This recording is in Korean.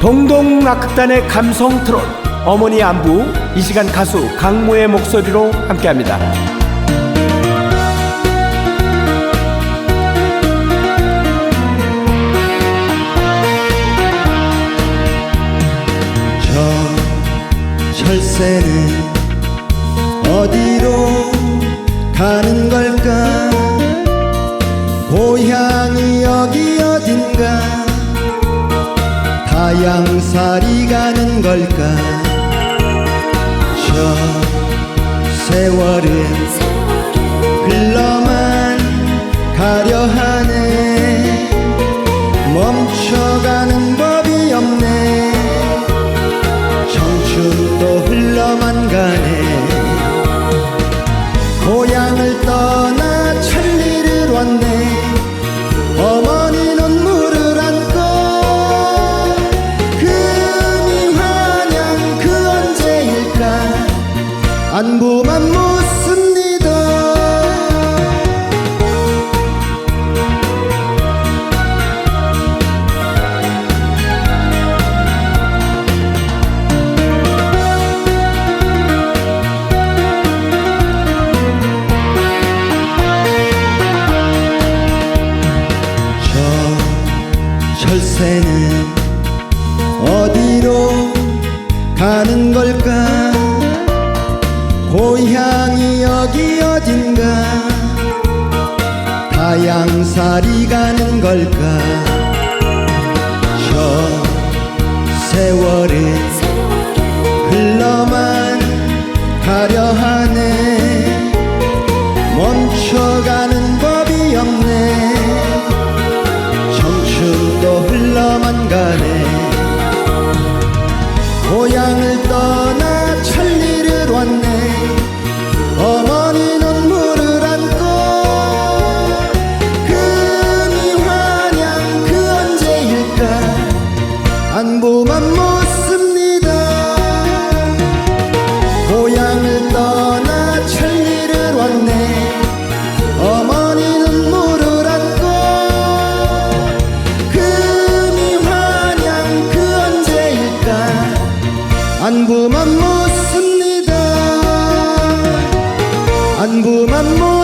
동동락극단의 감성 트롯 어머니 안부. 이 시간 가수 강모의 목소리로 함께합니다. 저 철새는 어디로 가는 걸까 다양살이 가는 걸까 안부만 묻습니다. 저 철새는 어디로 가는 걸까 고향이 여기 어딘가? 다양살이 가는 걸까? 저 세월은 흘러만 가려 하네. 멈춰가는 법이 없네. 청춘도 흘러만 가네. 안부만 묻습니다. 안부만 묻